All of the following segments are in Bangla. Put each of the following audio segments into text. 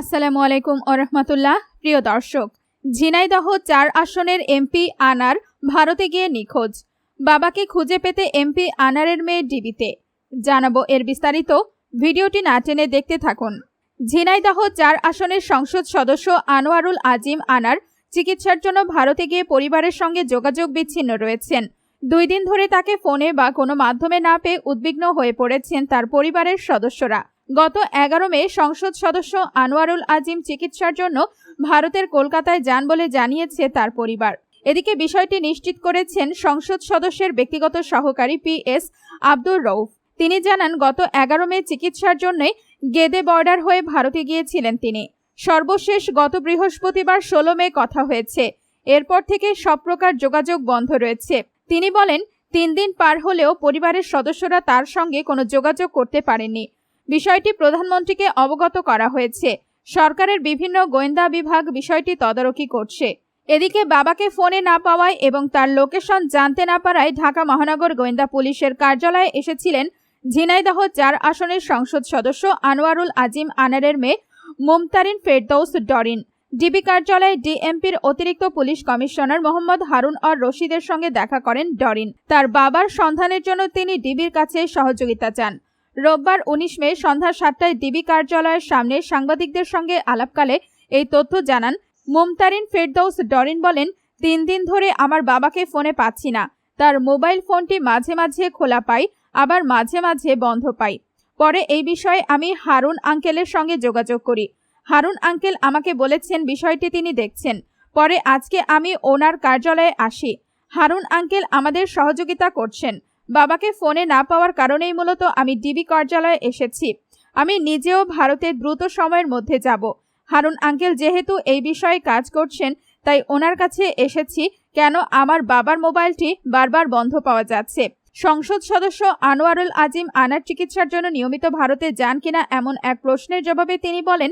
আসসালামু আলাইকুম ওরহমতুল্লাহ প্রিয় দর্শক। ঝিনাইদহ চার আসনের এমপি আনার ভারতে গিয়ে নিখোঁজ। বাবাকে খুঁজে পেতে এমপি আনারের মেয়ে ডিবিতে। জানাব এর বিস্তারিত, ভিডিওটি না টেনে দেখতে থাকুন। ঝিনাইদহ চার আসনের সংসদ সদস্য আনোয়ারুল আজিম আনার চিকিৎসার জন্য ভারতে গিয়ে পরিবারের সঙ্গে যোগাযোগ বিচ্ছিন্ন রয়েছেন। দুই দিন ধরে তাকে ফোনে বা কোনো মাধ্যমে না পেয়ে উদ্বিগ্ন হয়ে পড়েছেন তার পরিবারের সদস্যরা। গত এগারো মে সংসদ সদস্য আনোয়ারুল আজিম চিকিৎসার জন্য ভারতের কলকাতায় যান বলে জানিয়েছে তার পরিবার। এদিকে বিষয়টি নিশ্চিত করেছেন সংসদ সদস্যের ব্যক্তিগত সহকারী পি এস আব্দুর রৌফ তিনি জানান, গত এগারো মে চিকিৎসার জন্যই গেদে বর্ডার হয়ে ভারতে গিয়েছিলেন তিনি। সর্বশেষ গত বৃহস্পতিবার ষোলো মে কথা হয়েছে। এরপর থেকে সব প্রকার যোগাযোগ বন্ধ রয়েছে। তিনি বলেন, তিন দিন পার হলেও পরিবারের সদস্যরা তার সঙ্গে কোনো যোগাযোগ করতে পারেননি। বিষয়টি প্রধানমন্ত্রীকে অবগত করা হয়েছে। সরকারের বিভিন্ন গোয়েন্দা বিভাগ বিষয়টি তদারকি করছে। এদিকে বাবাকে ফোনে না পাওয়ায় এবং তার লোকেশন জানতে না পারায় ঢাকা মহানগর গোয়েন্দা পুলিশের কার্যালয়ে এসেছিলেন ঝিনাইদহ চার আসনের সংসদ সদস্য আনোয়ারুল আজিম আনারের মেয়ে মুমতারিন ফেরদৌস ডরিন। ডিবি কার্যালয়ে ডিএমপির অতিরিক্ত পুলিশ কমিশনার মোহাম্মদ হারুন আর রশিদের সঙ্গে দেখা করেন ডরিন। তার বাবার সন্ধানের জন্য তিনি ডিবির কাছে সহযোগিতা চান। রোববার উনিশ মে সন্ধ্যা সাতটায় ডিবি কার্যালয়ের সামনে সাংবাদিকদের সঙ্গে আলাপকালে এই তথ্য জানান, মুমতারিন ফেরদৌস ডরিন বলেন, তিন দিন ধরে আমার বাবাকে ফোনে পাচ্ছি না। তার মোবাইল ফোনটি মাঝে মাঝে খোলা পাই, আবার মাঝে মাঝে বন্ধ পাই। পরে এই বিষয়ে আমি হারুন আঙ্কেলের সঙ্গে যোগাযোগ করি। হারুন আঙ্কেল আমাকে বলেছেন বিষয়টি তিনি দেখছেন। পরে আজকে আমি ওনার কার্যালয়ে আসি। হারুন আঙ্কেল আমাদের সহযোগিতা করছেন। বাবাকে ফোনে না পাওয়ার কারণেই মূলত আমি ডিবি কার্যালয়ে এসেছি। আমি নিজেও ভারতে দ্রুত সময়ের মধ্যে যাব। হারুন আঙ্কেল যেহেতু এই বিষয়ে কাজ করছেন, তাই ওনার কাছে এসেছি কেন আমার বাবার মোবাইলটি বারবার বন্ধ পাওয়া যাচ্ছে। সংসদ সদস্য আনোয়ারুল আজিম আনার চিকিৎসার জন্য নিয়মিত ভারতে যান কিনা এমন এক প্রশ্নের জবাবে তিনি বলেন,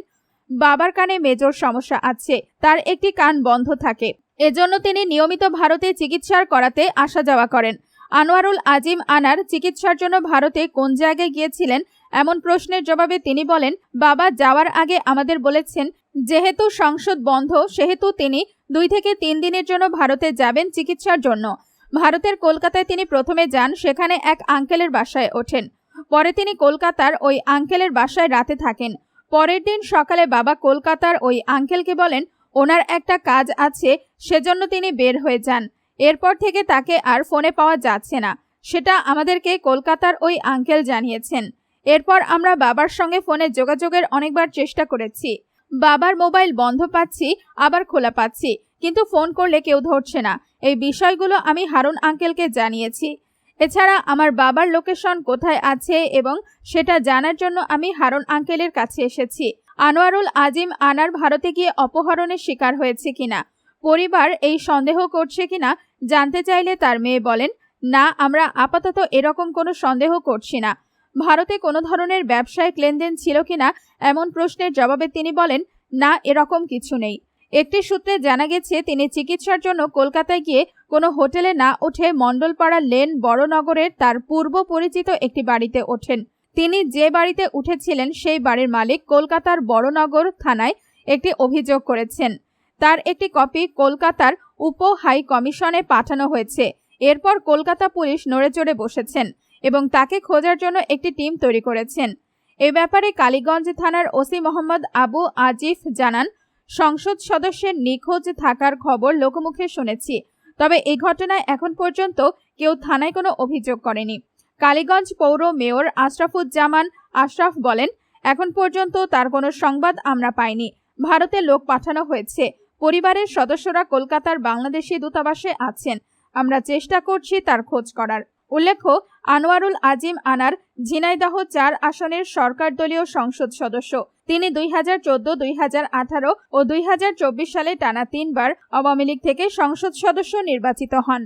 বাবার কানে মেজর সমস্যা আছে, তার একটি কান বন্ধ থাকে। এজন্য তিনি নিয়মিত ভারতে চিকিৎসার করাতে আসা যাওয়া করেন। আনোয়ারুল আজিম আনার চিকিৎসার জন্য ভারতে কোন জায়গায় গিয়েছিলেন? এমন প্রশ্নের জবাবে তিনি বলেন, বাবা যাওয়ার আগে আমাদের বলেছেন, যেহেতু সংসদ বন্ধ, সেহেতু তিনি দুই থেকে তিন দিনের জন্য ভারতে যাবেন চিকিৎসার জন্য। ভারতের কলকাতায় তিনি প্রথমে যান, সেখানে এক আঙ্কেলের বাসায় ওঠেন। পরে তিনি কলকাতার ওই আঙ্কেলের বাসায় রাতে থাকেন। পরের দিন সকালে বাবা কলকাতার ওই আঙ্কেলকে বলেন, ওনার একটা কাজ আছে, সেজন্য তিনি বের হয়ে যান। এরপর থেকে তাকে আর ফোনে পাওয়া যাচ্ছে না। সেটা আমাদেরকে কলকাতার ওই আঙ্কেল জানিয়েছেন। এরপর আমরা বাবার সঙ্গে ফোনে যোগাযোগের অনেকবার চেষ্টা করেছি। বাবার মোবাইল বন্ধ পাচ্ছি, আবার খোলা পাচ্ছি, কিন্তু ফোন করলে কেউ ধরছে না। এই বিষয়গুলো আমি হারুন আঙ্কেলকে জানিয়েছি। এছাড়া আমার বাবার লোকেশন কোথায় আছে এবং সেটা জানার জন্য আমি হারুন আঙ্কেলের কাছে এসেছি। আনোয়ারুল আজিম আনার ভারতে গিয়ে অপহরণের শিকার হয়েছে কিনা? পরিবার এই সন্দেহ করছে কিনা জানতে চাইলে তার মেয়ে বলেন, না, আমরা আপাতত এরকম কোনো সন্দেহ করছি না। ভারতে কোনো ধরনের ব্যবসায়িক লেনদেন ছিল কিনা এমন প্রশ্নের জবাবে তিনি বলেন, না, এরকম কিছু নেই। একটি সূত্রে জানা গেছে, তিনি চিকিৎসার জন্য কলকাতায় গিয়ে কোনো হোটেলে না উঠে মণ্ডলপাড়া লেন বড়নগরের তার পূর্ব পরিচিত একটি বাড়িতে ওঠেন। তিনি যে বাড়িতে উঠেছিলেন সেই বাড়ির মালিক কলকাতার বড়নগর থানায় একটি অভিযোগ করেছেন। তার একটি কপি কলকাতার উপ হাই কমিশনে পাঠানো হয়েছে। এরপর কলকাতা পুলিশ নড়েচড়ে বসেছেন এবং তাকে খোঁজার জন্য একটি টিম তৈরি করেছেন। এ ব্যাপারে কালীগঞ্জ থানার ওসি মোহাম্মদ আবু আজিফ জানান, সংসদ সদস্যের নিখোঁজ থাকার খবর লোকমুখে শুনেছি, তবে এই ঘটনায় এখন পর্যন্ত কেউ থানায় কোনো অভিযোগ করেনি। কালীগঞ্জ পৌর মেয়র আশরাফুজ্জামান আশরাফ বলেন, এখন পর্যন্ত তার কোনো সংবাদ আমরা পাইনি। ভারতে লোক পাঠানো হয়েছে পরিবারের সদস্যরা কলকাতার বাংলাদেশি দূতাবাসে আছেন। আমরা চেষ্টা করছি তার খোঁজ করার। উল্লেখ্য, আনোয়ারুল আজিম আনার ঝিনাইদহ চার আসনের সরকার দলীয় সংসদ সদস্য। তিনি দুই হাজার চোদ্দ, দুই হাজার আঠারো ও দুই হাজার চব্বিশ সালে টানা তিনবার আওয়ামী লীগ থেকে সংসদ সদস্য নির্বাচিত হন।